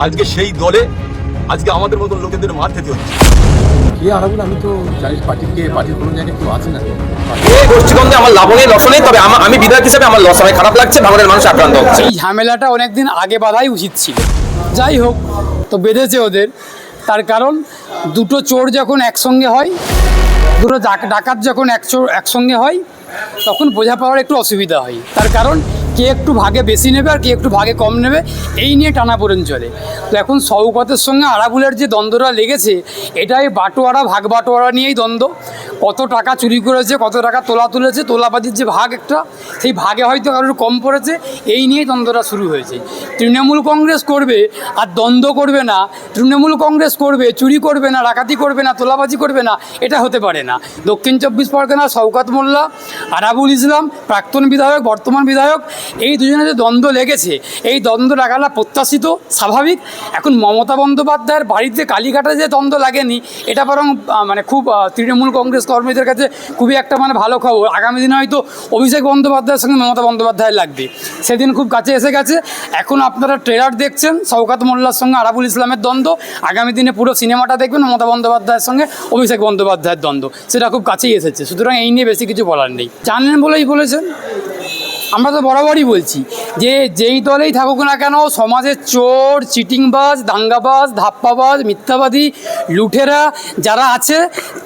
আজকে সেই দলে আজকে আমাদের মতন লোকেদের মার খেতে হচ্ছে। কে আমি তো জানি পার্টিকে পার্টির কোনো জায়গায় কেউ আছে না গোষ্ঠীদ্বন্দ্বে আমার লাভ নেই লস নেই তবে আমি বিধায়ক হিসেবে আমার লস হয় খারাপ লাগছে ভাঙনের মানুষ আক্রান্ত হচ্ছে। এই ঝামেলাটা অনেকদিন আগে বাঁধাই উচিত ছিল। যাই হোক তো বেঁধেছে ওদের। তার কারণ দুটো চোর যখন একসঙ্গে হয় দুটো ডাক- ডাকাত যখন এক চোর একসঙ্গে হয় তখন বোঝা পাওয়ার একটু অসুবিধা হয়। তার কারণ কে একটু ভাগে বেশি নেবে আর কে একটু ভাগে কম নেবে, এই নিয়ে টানাপোড়েন চলে। তো এখন সৌকতের সঙ্গে আরাবুলের যে দ্বন্দ্বটা লেগেছে, এটাই বাটোয়ারা ভাগ বাটোয়ারা নিয়েই দ্বন্দ্ব। কত টাকা চুরি করেছে, কত টাকা তোলা তুলেছে, তোলাবাজির যে ভাগ একটা, সেই ভাগে হয়তো কারোর কম পড়েছে, এই নিয়েই দ্বন্দ্বটা শুরু হয়েছে। তৃণমূল কংগ্রেস করবে আর দ্বন্দ্ব করবে না, তৃণমূল কংগ্রেস করবে, চুরি করবে না, ডাকাতি করবে না, তোলাবাজি করবে না, এটা হতে পারে না। দক্ষিণ চব্বিশ পরগনা, শওকাত মোল্লা, আরাবুল ইসলাম, প্রাক্তন বিধায়ক, বর্তমান বিধায়ক, এই দুজনের যে দ্বন্দ্ব লেগেছে, এই দ্বন্দ্ব লাগালা প্রত্যাশিত, স্বাভাবিক। এখন মমতা বন্দ্যোপাধ্যায়ের বাড়িতে কালীঘাটে যে দ্বন্দ্ব লাগেনি, এটা বরং মানে খুব তৃণমূল কংগ্রেস কর্মীদের কাছে খুবই একটা মানে ভালো খবর। আগামী দিনে হয়তো অভিষেক বন্দ্যোপাধ্যায়ের সঙ্গে মমতা বন্দ্যোপাধ্যায়ের লাগবে। সেদিন খুব কাছে এসে গেছে। এখন আপনারা ট্রেলার দেখছেন, শওকাত মোল্লার সঙ্গে আরাবুল ইসলামের দ্বন্দ্ব। আগামী দিনে পুরো সিনেমাটা দেখবেন মমতা বন্দ্যোপাধ্যায়ের সঙ্গে অভিষেক বন্দ্যোপাধ্যায়ের দ্বন্দ্ব। সেটা খুব কাছেই এসেছে। সুতরাং এই নিয়ে বেশি কিছু বলার নেই। জানেন বলেই বলেছেন। আমরা তো বরাবরই বলছি যে যেই দলেই থাকুক না কেন, সমাজের চোর, চিটিংবাজ, দাঙ্গাবাজ, ধাপ্পাবাজ, মিথ্যাবাদী, লুঠেরা যারা আছে,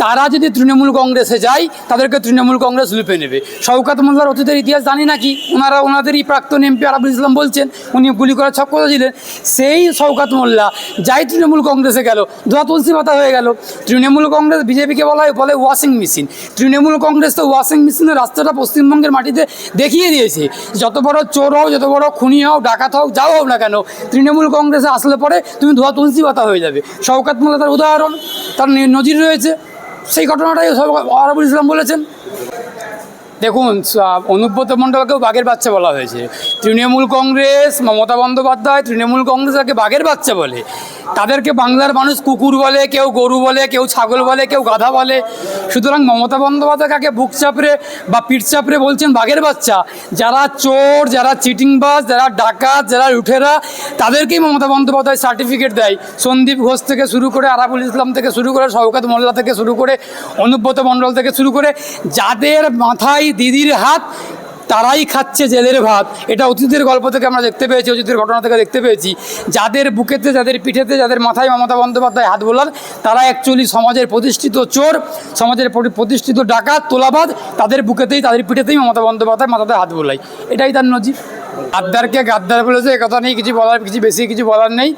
তারা যদি তৃণমূল কংগ্রেসে যায়, তাদেরকে তৃণমূল কংগ্রেস লুপে নেবে। শওকাত মোল্লার অতীতের ইতিহাস জানি নাকি ওনারা, ওনাদেরই প্রাক্তন এমপি আরাবুল ইসলাম বলছেন, উনি গুলি করার ছক ছিলেন? সেই শওকাত মোল্লা যাই তৃণমূল কংগ্রেসে গেল, ধোয়া তুলসী পাতা হয়ে গেল। তৃণমূল কংগ্রেস বিজেপিকে বলা হয় বলে ওয়াশিং মেশিন। তৃণমূল কংগ্রেস তো ওয়াশিং মেশিনের রাস্তাটা পশ্চিমবঙ্গের মাটিতে দেখিয়ে দিয়েছে। যত বড় চোর হোক যত বড় খুনি হোক ডাকাত হোক যাও হোক না কেন, তৃণমূল কংগ্রেসে আসলে পরে তুমি ধোয়া তুলসী পাতা হয়ে যাবে। শওকাত মোল্লা তার উদাহরণ, তার নজির রয়েছে। সেই ঘটনাটাই আরাবুল ইসলাম বলেছেন। দেখুন অনুব্রত মণ্ডলকেও বাঘের বাচ্চা বলা হয়েছে। তৃণমূল কংগ্রেস, মমতা বন্দ্যোপাধ্যায় তৃণমূল কংগ্রেস তাকে বাঘের বাচ্চা বলে। তাদেরকে বাংলার মানুষ কুকুর বলে, কেউ গরু বলে, কেউ ছাগল বলে, কেউ গাধা বলে। সুতরাং মমতা বন্দ্যোপাধ্যায় কাকে বুক চাপড়ে বা পিঠ চাপড়ে বলছেন বাঘের বাচ্চা, যারা চোর, যারা চিটিংবাজ, যারা ডাকাত, যারা লুঠেরা, তাদেরকেই মমতা বন্দ্যোপাধ্যায় সার্টিফিকেট দেয়। সন্দীপ ঘোষ থেকে শুরু করে আরাবুল ইসলাম থেকে শুরু করে, শওকাত মোল্লা থেকে শুরু করে, অনুব্রত মণ্ডল থেকে শুরু করে, যাদের মাথায় দিদির হাত তারাই খাচ্ছে জেলের ভাত। এটা অতীতের গল্প থেকে আমরা দেখতে পেয়েছি, অতীতের ঘটনা থেকে দেখতে পেয়েছি। যাদের বুকেতে, যাদের পিঠেতে, যাদের মাথায় মমতা বন্দ্যোপাধ্যায় হাত বোলার তারা অ্যাকচুয়ালি সমাজের প্রতিষ্ঠিত চোর, সমাজের প্রতিষ্ঠিত ডাকাত, তোলাবাদ, তাদের বুকেতেই, তাদের পিঠেতেই মমতা বন্দ্যোপাধ্যায় মাথাতে হাত বোলাই। এটাই তার নজির। গাদ্দারকে গাদ্দার বলেছে, এ কথা নেই, কিছু বলার কিছু বেশি কিছু বলার নেই।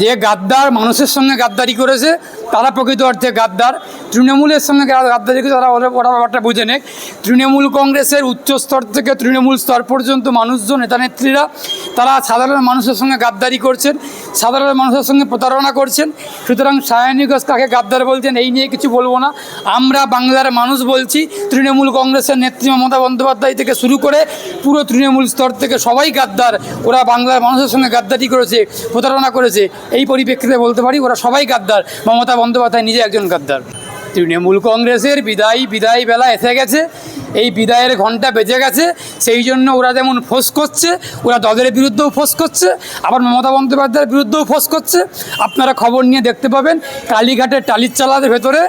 যে গাদ্দার মানুষের সঙ্গে গাদ্দারি করেছে, তারা প্রকৃত অর্থে গাদ্দার। তৃণমূলের সঙ্গে গাদ্দারি করে তারা ওরা- ওরা ব্যাপারটা বুঝে নেক। তৃণমূল কংগ্রেসের উচ্চ স্তর থেকে তৃণমূল স্তর পর্যন্ত মানুষজন, নেতা নেত্রীরা, তারা সাধারণ মানুষের সঙ্গে গাদ্দারি করছেন, সাধারণ মানুষের সঙ্গে প্রতারণা করছেন। সুতরাং সায়নী ঘোষ কাকে গাদ্দার বলছেন, এই নিয়ে কিছু বলব না। আমরা বাংলার মানুষ বলছি, তৃণমূল কংগ্রেসের নেত্রী মমতা বন্দ্যোপাধ্যায় থেকে শুরু করে পুরো তৃণমূল স্তর থেকে সবাই গাদ্দার। ওরা বাংলার মানুষের সঙ্গে গাদ্দারি করেছে, প্রতারণা করেছে। এই পরিপ্রেক্ষিতে বলতে পারি, ওরা সবাই গাদ্দার। মমতা বন্দ্যোপাধ্যায় নিজে একজন গাদ্দার। তৃণমূল কংগ্রেসের বিদায়ী বিদায় বেলা এসে গেছে। এই বিদায়ের ঘণ্টা বেজে গেছে, সেই জন্য ওরা যেমন ফোঁস করছে, ওরা দলের বিরুদ্ধেও ফোঁস করছে, আবার মমতা বন্দ্যোপাধ্যায়ের বিরুদ্ধেও ফোঁস করছে। আপনারা খবর নিয়ে দেখতে পাবেন কালীঘাটের টালির চালাদের ভেতরে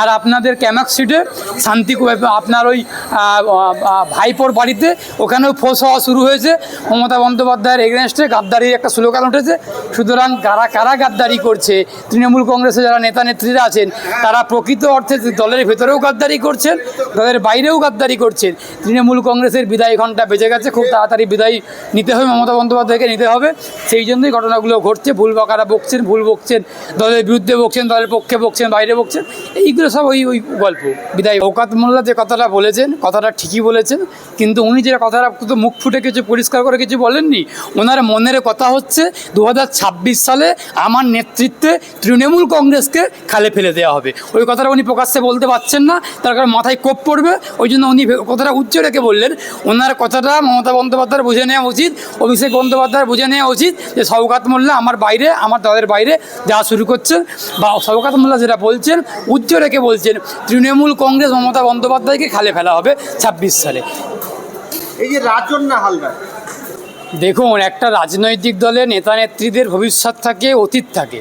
আর আপনাদের ক্যামাক সিটে শান্তি আপনার ওই ভাইপোর বাড়িতে ওখানেও ফোঁস হওয়া শুরু হয়েছে। মমতা বন্দ্যোপাধ্যায়ের এগেনস্টে গাদ্দারির একটা স্লোগান উঠেছে, সুতরাং কারা কারা গাদ্দারি করছে, তৃণমূল কংগ্রেসে যারা নেতা নেত্রীরা আছেন, তারা প্রকৃত অর্থে দলের ভেতরেও গাদ্দারি করছেন, দলের বাইরেও গাদ্দারি করছেন তৃণমূল কংগ্রেসের বিদায় ঘণ্টা বেজে গেছে, খুব তাড়াতাড়ি বিদায় নিতে হবে, মমতা বন্দ্যোপাধ্যায়কে নিতে হবে। সেই জন্যই ঘটনাগুলো ঘটছে, ভুল বকারা বকছেন, ভুল বকছেন, দলের বিরুদ্ধে বকছেন, দলের পক্ষে বকছেন, বাইরে বকছেন, এইগুলো সব ওই ওই গল্প, বিদায়। ওকাত মোল্লা যে কথাটা বলেছেন, কথাটা ঠিকই বলেছেন, কিন্তু উনি যে কথাটা শুধু মুখ ফুটে কিছু, পরিষ্কার করে কিছু বলেননি। ওনার মনের কথা হচ্ছে দু হাজার ছাব্বিশ সালে আমার নেতৃত্বে তৃণমূল কংগ্রেসকে খালে ফেলে দেওয়া হবে। ওই কথাটা উনি প্রকাশ্যে বলতে পারছেন না, তার কারণ মাথায় কোপ পড়বে, ওই জন্য উনি কথাটা উচ্চ রেখে বললেন। ওনার কথাটা মমতা বন্দ্যোপাধ্যায় বুঝে নেওয়া উচিত অভিষেক বন্দ্যোপাধ্যায় বুঝে নেওয়া উচিত যে সৌকাত মোল্লা আমার বাইরে আমার দলের বাইরে যা শুরু করছেন বা সৌকাত মোল্লা যেটা বলছেন উচ্চ রেখে বলছেন তৃণমূল কংগ্রেস মমতা বন্দ্যোপাধ্যায়কে খালে ফেলা হবে ছাব্বিশ সালে। এই যে রাজন না হালদার? দেখুন একটা রাজনৈতিক দলে নেতা নেত্রীদের ভবিষ্যৎ থাকে অতীত থাকে।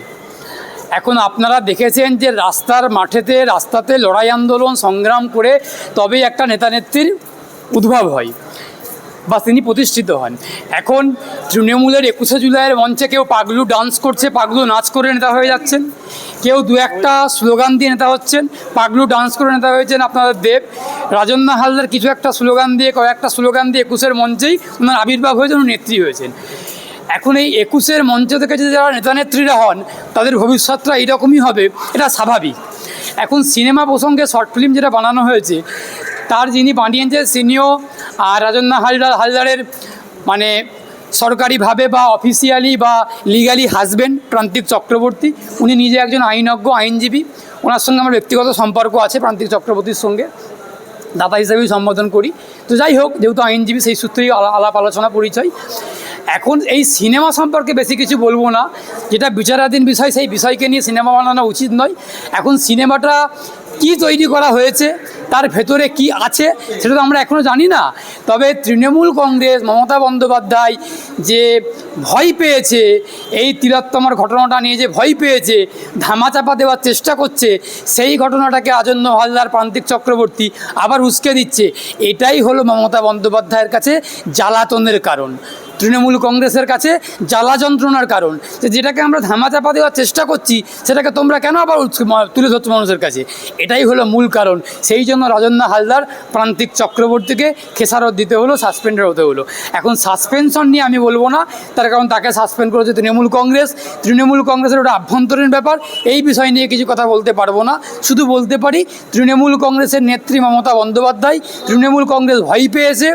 এখন আপনারা দেখেছেন যে রাস্তার মাঠেতে, রাস্তাতে লড়াই আন্দোলন সংগ্রাম করে তবেই একটা নেতা নেত্রীর উদ্ভব হয় বা তিনি প্রতিষ্ঠিত হন। এখন তৃণমূলের একুশে জুলাইয়ের মঞ্চে কেউ পাগলু ডান্স করছে, পাগলু নাচ করে নেতা হয়ে যাচ্ছেন। কেউ দু একটা স্লোগান দিয়ে নেতা হচ্ছেন, পাগলু ডান্স করে নেতা হয়েছেন আপনাদের দেব। রাজন্না হালদার কিছু একটা স্লোগান দিয়ে, কয়েকটা স্লোগান দিয়ে একুশের মঞ্চেই ওনার আবির্ভাব হয়েছেন উনি নেত্রী হয়েছেন। এখন এই একুশের মঞ্চ থেকে যদি যারা নেতা নেত্রীরা হন, তাদের ভবিষ্যৎটা এইরকমই হবে, এটা স্বাভাবিক। এখন সিনেমা প্রসঙ্গে শর্ট ফিল্ম যেটা বানানো হয়েছে, তার যিনি বানিয়েছে সিনিয়র আর রাজন্না হালদার, হালদারের মানে সরকারিভাবে বা অফিসিয়ালি বা লিগালি হাজবেন্ড প্রান্তিক চক্রবর্তী, উনি নিজে একজন আইনজ্ঞ, আইনজীবী। ওনার সঙ্গে আমার ব্যক্তিগত সম্পর্ক আছে প্রান্তিক চক্রবর্তীর সঙ্গে। দাদা হিসেবেই সম্বোধন করি। তো যাই হোক, যেহেতু আইনজীবী, সেই সূত্রেই আলা- আলাপ আলোচনা পরিচয়। এখন এই সিনেমা সম্পর্কে বেশি কিছু বলব না। যেটা বিচারাধীন বিষয়, সেই বিষয়কে নিয়ে সিনেমা বানানো উচিত নয়। এখন সিনেমাটা কি তৈরি করা হয়েছে, তার ভেতরে কি আছে, সেটা তো আমরা এখনও জানি না। তবে তৃণমূল কংগ্রেস, মমতা বন্দ্যোপাধ্যায় যে ভয় পেয়েছে, এই তিলোত্তমার ঘটনাটা নিয়ে যে ভয় পেয়েছে ধামাচাপা দেওয়ার চেষ্টা করছে, সেই ঘটনাটাকে আজন্য হালদার প্রান্তিক চক্রবর্তী আবার উস্কে দিচ্ছে। এটাই হলো মমতা বন্দ্যোপাধ্যায়ের কাছে জ্বালাতনের কারণ। তৃণমূল কংগ্রেসের কাছে জ্বালা যন্ত্রণার কারণ। যে যেটাকে আমরা ধামাচাপা দেওয়ার চেষ্টা করছি, সেটাকে তোমরা কেন আবার তুলে ধরছো মানুষের কাছে? এটাই হলো মূল কারণ। সেই জন্য রাজন্না হালদার প্রান্তিক চক্রবর্তীকে খেসারত দিতে হলো সাসপেন্ডের হতে হলো। এখন সাসপেনশন নিয়ে আমি বলব না, তার কারণ তাকে সাসপেন্ড করেছে তৃণমূল কংগ্রেস। তৃণমূল কংগ্রেসের ওটা আভ্যন্তরীণ ব্যাপার। এই বিষয় নিয়ে কিছু কথা বলতে পারব না। শুধু বলতে পারি, তৃণমূল কংগ্রেসের নেত্রী মমতা বন্দ্যোপাধ্যায়, তৃণমূল কংগ্রেস ভয় পেয়েছে।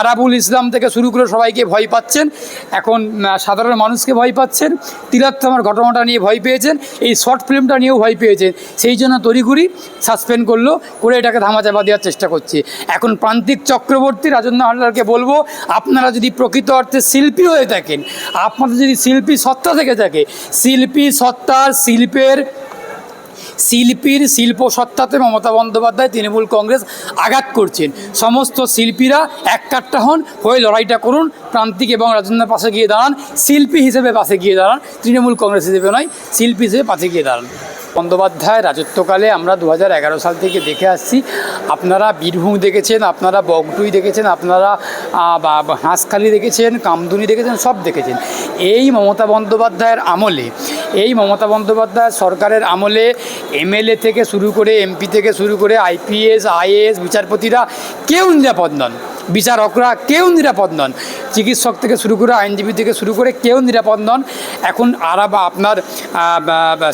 আরাবুল ইসলাম থেকে শুরু করে সবাইকে ভয় পাচ্ছেন। এখন সাধারণ মানুষকে ভয় পাচ্ছেন। তিলোত্তমার ঘটনাটা নিয়ে ভয় পেয়েছেন। এই শর্ট ফিল্মটা নিয়েও ভয় পেয়েছেন। সেই জন্য তড়িঘড়ি সাসপেন্ড করল, করে এটাকে ধামাচাপা দেওয়ার চেষ্টা করছে। এখন প্রান্তিক চক্রবর্তী রাজন্য হালদারকে বলব, আপনারা যদি প্রকৃত অর্থে শিল্পী হয়ে থাকেন আপনাদের যদি শিল্পী সত্তা থেকে থাকে, শিল্পী সত্তার শিল্পের শিল্পীর শিল্প সত্তাতে মমতা বন্দ্যোপাধ্যায়, তৃণমূল কংগ্রেস আঘাত করছেন। সমস্ত শিল্পীরা এক কাট্টা হন, হয়ে লড়াইটা করুন, প্রান্তিক এবং রাজেন্দ্রের পাশে গিয়ে দাঁড়ান। শিল্পী হিসেবে পাশে গিয়ে দাঁড়ান, তৃণমূল কংগ্রেস হিসেবে নয়, শিল্পী হিসেবে পাশে গিয়ে দাঁড়ান। বন্দ্যোপাধ্যায়, রাজত্বকালে আমরা দু সাল থেকে দেখে আসছি, আপনারা বীরভূম দেখেছেন, আপনারা বগটুই দেখেছেন, আপনারা হাঁসখালি দেখেছেন, কামদুনি দেখেছেন, সব দেখেছেন। এই মমতা বন্দ্যোপাধ্যায়ের আমলে এই মমতা বন্দ্যোপাধ্যায় সরকারের আমলে এমএলএ থেকে শুরু করে এমপি থেকে শুরু করে আইপিএস, আইএএস, বিচারপতিরা কেউ নিরাপদ নন। বিচারকরা কেউ নিরাপদ নন। চিকিৎসক থেকে শুরু করে আইনজীবী থেকে শুরু করে কেউ নিরাপদ নন। এখন আরা আপনার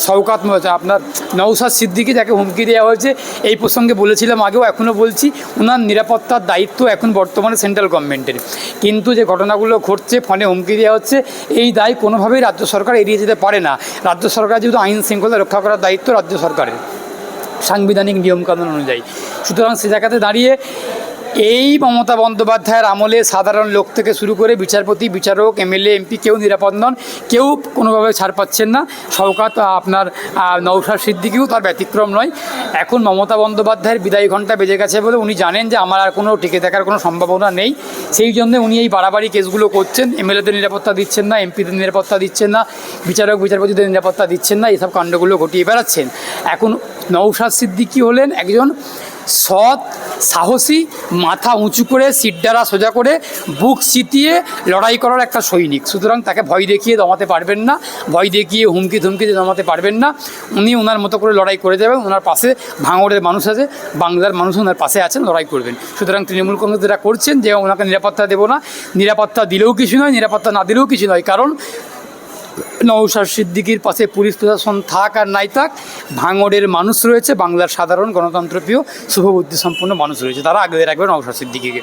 শওকাত আপনার নৌসাদ সিদ্দিকি যাকে হুমকি দেওয়া হয়েছে, এই প্রসঙ্গে বলেছিলাম, আগেও এখনও বলছি ওনার নিরাপত্তার দায়িত্ব এখন বর্তমানে সেন্ট্রাল গভর্নমেন্টের কিন্তু যে ঘটনাগুলো ঘটছে ফোনে হুমকি দেওয়া হচ্ছে, এই দায় কোনোভাবেই রাজ্য সরকার এড়িয়ে যেতে পারে না। রাজ্য সরকার যেহেতু আইন শৃঙ্খলা রক্ষা করার দায়িত্ব রাজ্য সরকারের, সাংবিধানিক নিয়মকানুন অনুযায়ী। সুতরাং সে জায়গাতে দাঁড়িয়ে এই মমতা বন্দ্যোপাধ্যায়ের আমলে সাধারণ লোক থেকে শুরু করে বিচারপতি, বিচারক, এমএলএ, এমপি কেউ নিরাপদ নন। কেউ কোনোভাবে ছাড় পাচ্ছেন না। শওকাত আপনার নৌসার সিদ্দিকিও তার ব্যতিক্রম নয়। এখন মমতা বন্দ্যোপাধ্যায়ের বিদায় ঘণ্টা বেজে গেছে বলে উনি জানেন যে আমার আর কোনো টিকে থাকার কোনো সম্ভাবনা নেই। সেই জন্য উনি এই বাড়াবাড়ি কেসগুলো করছেন। এমএলএদের নিরাপত্তা দিচ্ছেন না, এমপিদের নিরাপত্তা দিচ্ছেন না, বিচারক, বিচারপতিদের নিরাপত্তা দিচ্ছেন না এইসব কাণ্ডগুলো ঘটিয়ে বেড়াচ্ছেন। এখন নৌসাদ সিদ্দিকি হলেন একজন সৎ সাহসী, মাথা উঁচু করে সিটডারা সোজা করে, বুক চিতিয়ে লড়াই করার একটা সৈনিক। সুতরাং তাকে ভয় দেখিয়ে দমাতে পারবেন না, ভয় দেখিয়ে হুমকি ধুমকি দিয়ে দমাতে পারবেন না। উনি ওনার মতো করে লড়াই করে যাবেন ওনার পাশে ভাঙড়ের মানুষ আছে, বাংলার মানুষ ওনার পাশে আছেন, লড়াই করবেন। সুতরাং তৃণমূল কংগ্রেস যেটা করছেন যে, ওনাকে নিরাপত্তা দেবো না। নিরাপত্তা দিলেও কিছু নয়, নিরাপত্তা না দিলেও কিছু নয়। কারণ নৌসার সিদ্দিকির পাশে পুলিশ প্রশাসন থাক আর নাই থাক, ভাঙড়ের মানুষ রয়েছে, বাংলার সাধারণ গণতন্ত্রপ্রিয় শুভবুদ্ধি সম্পন্ন মানুষ রয়েছে। তারা আগে রাখবে নৌসার সিদ্দিকিকে।